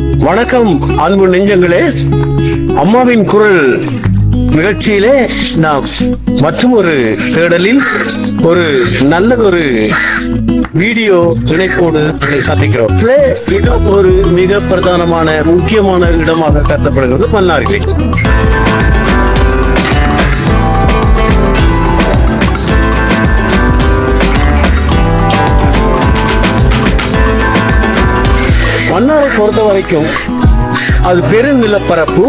வணக்கம் அன்பு நெஞ்சங்களே. அம்மாவின் குரல் நிகழ்ச்சியிலே நாம் மற்றும் ஒரு தேடலில் ஒரு நல்லதொரு வீடியோ இணைப்போடு சந்திக்கிறோம். இடம் ஒரு மிக பிரதானமான முக்கியமான இடமாக கருதப்படுகிறது மன்னார்கள் பொறுத்த வரைக்கும் அது பெருநிலப்பரப்பு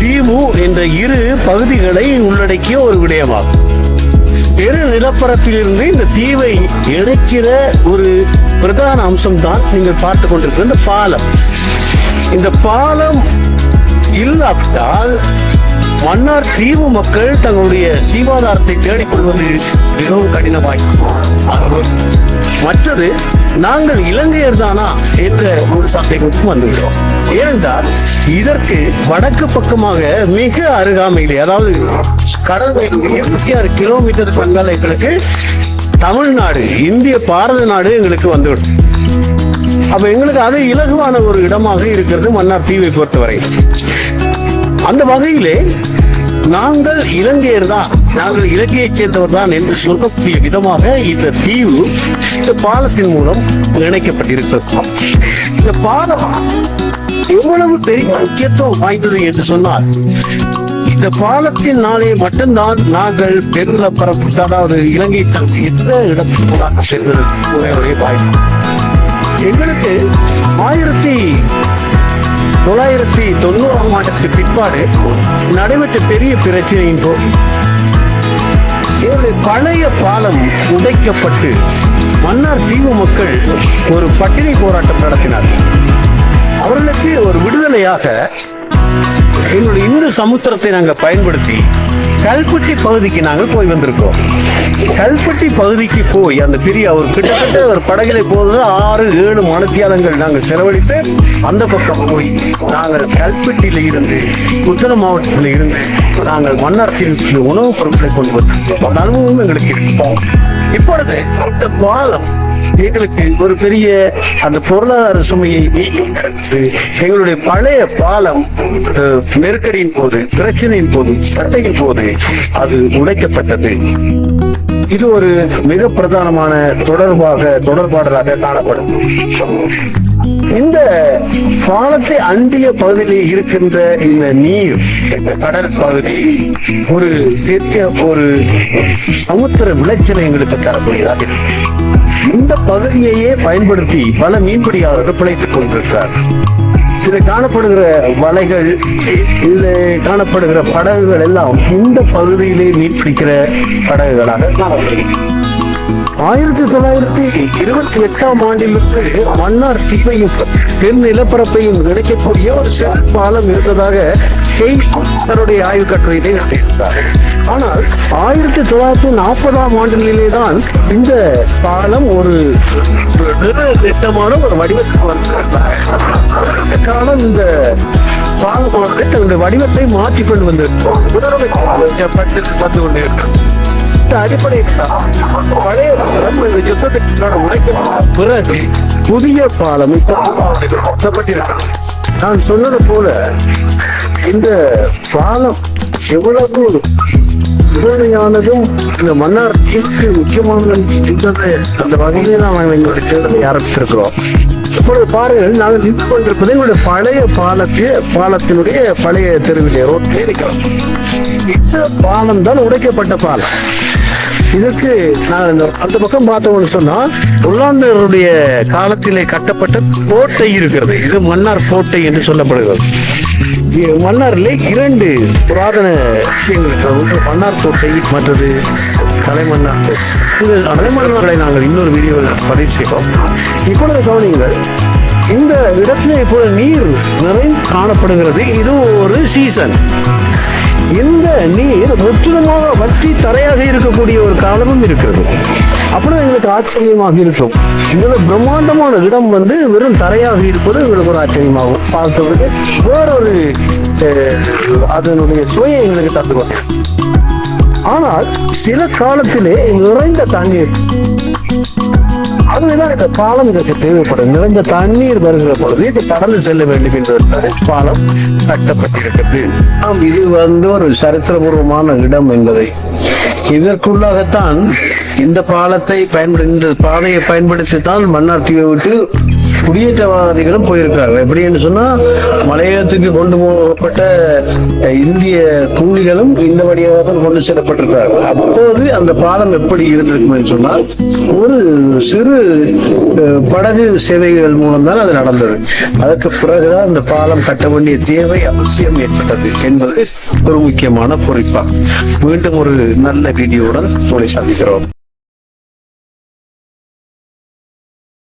தீமு என்ற இரு பகுதிகளை உள்ளடக்கிய ஒரு விடயமாகும். பெரு நிலப்பரப்பிலிருந்து இந்த தீவை இணைக்கிற ஒரு பிரதான அம்சம் தான் நீங்கள் பார்த்து கொண்டிருக்கிற இந்த பாலம். இந்த பாலம் இல்லாவிட்டால் மன்னார் தீவு மக்கள் தங்களுடைய சீவாதாரத்தை தேடிக்கொள்வது மிகவும் கடினமாயிருக்கும் மற்றது நாங்கள் இலங்கையர் தானா என்ற ஒரு சந்தேகத்துக்கு வந்துவிடும் ஏனென்றால் இதற்கு வடக்கு பக்கமாக மிக அருகாமையிலே அதாவது கடல் இருபத்தி ஆறு கிலோமீட்டர் பங்கால் எங்களுக்கு தமிழ்நாடு இந்திய பாரத நாடு எங்களுக்கு வந்துவிடும். அப்ப எங்களுக்கு அது இலகுவான ஒரு இடமாக இருக்கிறது மன்னார் தீவை பொறுத்தவரை. அந்த வகையிலே நாங்கள் இலங்கையர் தான் நாங்கள் இலங்கையைச் சேர்ந்தவர் தான் என்று சொல்லக்கூடிய விதமாக இந்த தீவு இந்த பாலத்தின் மூலம் இணைக்கப்பட்டிருக்கிறது. இந்த பாலம் எவ்வளவு பெரிய முக்கியத்துவம் வாய்ந்தது என்று சொன்னால் இந்த பாலத்தின் நாளே மட்டும்தான் நாங்கள் பெருநிலப்பரப்பு அதாவது இலங்கை தனது எந்த இடத்துக்கு செல்வதற்கு ஒரே வாய்ப்பு. எங்களுக்கு ஆயிரத்தி தொள்ளாயிரத்தி தொண்ணூறாம் ஆண்டுக்கு பிற்பாடு நடைபெற்ற பெரிய பிரச்சனையின் போது பழைய பாலம் உடைக்கப்பட்டு மன்னார் தீவு மக்கள் ஒரு பட்டினி போராட்டம் நடத்தினார். அவர்களுக்கு ஒரு விடுதலையாக எங்களுடைய இந்து சமுத்திரத்தை நாங்கள் பயன்படுத்தி கல்பட்டி பகுதிக்கு நாங்கள் போய் வந்திருக்கோம் கல்பட்டி பகுதிக்கு போய் அந்த பெரிய ஒரு கிட்டத்தட்ட ஒரு படகிலே போகுது. ஆறு ஏழு மனத்தியாலங்கள் நாங்கள் செலவழித்து அந்த பக்கம் போய் நாங்கள் கல்பட்டியில் இருந்து உத்தர மாவட்டத்தில் இருந்து நாங்கள் மன்னார் உணவுப் பொருட்களை கொண்டு வந்திருக்கோம் அந்த அனுபவம் எங்களுக்கு இருப்போம். இப்பொழுது இந்த பாலம் எங்களுக்கு ஒரு பெரிய அந்த பொருளாதார சுமையை நீக்கி எங்களுடைய பழைய பாலம் நெருக்கடியின் போது பிரச்சனையின் போது சட்டையின் போது அது உடைக்கப்பட்டது. இது ஒரு மிக பிரதானமான தொடர்பாக தொடர்பாடலாக காணப்படும். இந்த பாலத்தை அண்டிய பகுதியில் இருக்கின்ற இந்த நீர் கடல் பகுதி ஒரு ஒரு சமுத்திர விளைச்சலை எங்களுக்கு தரக்கூடியதாக இருக்கு. இந்த பகுதியையே பயன்படுத்தி பல மீன்பிடியாளர்கள் பிழைத்துக் கொண்டிருக்கிறார். சில காணப்படுகிற வலைகள் இதில் காணப்படுகிற படகுகள் எல்லாம் இந்த பகுதியிலே மீன்பிடிக்கிற படகுகளாக காணப்படுகிறது. ஆயிரத்தி தொள்ளாயிரத்தி இருபத்தி எட்டாம் ஆண்டிலிருந்து மன்னார் தீவையும் தென் நிலப்பரப்பையும் இணைக்கக்கூடிய ஒரு சிறப்பு பாலம் இருந்ததாக தன்னுடைய ஆய்வு கட்டுரையிலே நடத்தியிருந்தார் ஆனால் ஆயிரத்தி தொள்ளாயிரத்தி நாற்பதாம் ஆண்டுகளிலே தான் இந்த பாலம் ஒரு திட்டமான ஒரு வடிவத்துக்கு வந்திருந்தார் காலம் இந்த பாலமானது தன்னுடைய வடிவத்தை மாற்றிக்கொண்டு வந்திருக்கும் முதலமைச்சர் வந்து கொண்டிருக்கிறது. இந்த அடிப்படையில் பழைய பாலம் இந்த யுத்தத்திற்கான உடைக்கப்பட்ட பிறகு புதிய பாலம் இப்போ கட்டப்பட்டிருக்கிறது. நான் சொன்னது போல இந்த பாலம் எவ்வளவு முதன்மையானதும் இந்த மன்னார் முக்கியமான முக்கியமானது அந்த வகையிலே நாம் எங்களுடைய தேர்தலை ஆரம்பித்திருக்கிறோம். இப்பொழுது பாருங்கள் நாங்கள் நின்று கொண்டிருப்பது எங்களுடைய பழைய பாலத்து பாலத்தினுடைய பழைய தெருவிலே ரோட்டிலே இருக்கிறோம் இந்த பாலம் தான் உடைக்கப்பட்ட பாலம். இதற்கு நான் இந்த அந்த பக்கம் பார்த்தோம்னு சொன்னா உள்ளாந்தருடைய காலத்திலே கட்டப்பட்ட கோட்டை இருக்கிறது. இது மன்னார் கோட்டை என்று சொல்லப்படுகிறது. மன்னாரில் மன்னாரிலே இரண்டு புராதன விஷயங்கள் ஒன்று மன்னார் கோட்டை மற்றது தலைமன்னார் இது தலைமன்னார்களை நாங்கள் இன்னொரு வீடியோவில் பதிவு செய்வோம். இப்பொழுது கவனிங்கள் இந்த இடத்துல இப்போது நீர் நிறைய காணப்படுகிறது. இது ஒரு சீசன் இந்த நீர் முற்றிலுமாக வற்றி தரையாக இருக்கக்கூடிய ஒரு காலமும் இருக்கிறது. அப்புறம் எங்களுக்கு ஆச்சரியமாக இருக்கும். இந்த பிரம்மாண்டமான இடம் வந்து வெறும் தரையாக இருப்பது எங்களுக்கு ஒரு ஆச்சரியமாகும் பார்த்தவருக்கு வேறொரு அதனுடைய சுவையை எங்களுக்கு தந்து கொண்டு ஆனால் சில காலத்திலே நிறைந்த தண்ணீர் அதுதான் இந்த பாலம் இதற்கு தேவைப்படும். நிறைந்த தண்ணீர் வருகிற பொழுது இது கடந்து செல்ல வேண்டும் என்று பாலம் கட்டப்பட்டிருக்கிறது. ஆம் இது வந்து ஒரு சரித்திரபூர்வமான இடம் என்பதை. இதற்குள்ளாகத்தான் இந்த பாலத்தை பயன்படுத்தி இந்த பாதையை பயன்படுத்தி தான் மன்னார் தீவை விட்டு குடியேற்றவாதிகளும் போயிருக்கிறார்கள். எப்படி என்று சொன்னா மலையகத்துக்கு கொண்டு போகப்பட்ட இந்திய கூலிகளும் இந்த வழியாக தான் கொண்டு செல்லப்பட்டிருக்கிறார்கள். அப்போது அந்த பாலம் எப்படி இருந்திருக்கும் என்று சொன்னால் ஒரு சிறு படகு சேவைகள் மூலம் தான் அது நடந்தது. அதற்கு பிறகுதான் அந்த பாலம் கட்ட வேண்டிய தேவை அவசியம் ஏற்பட்டது என்பது ஒரு முக்கியமான குறிப்பாகும் மீண்டும் ஒரு நல்ல வீடியோவுடன் உங்களை சந்திக்கிறோம்.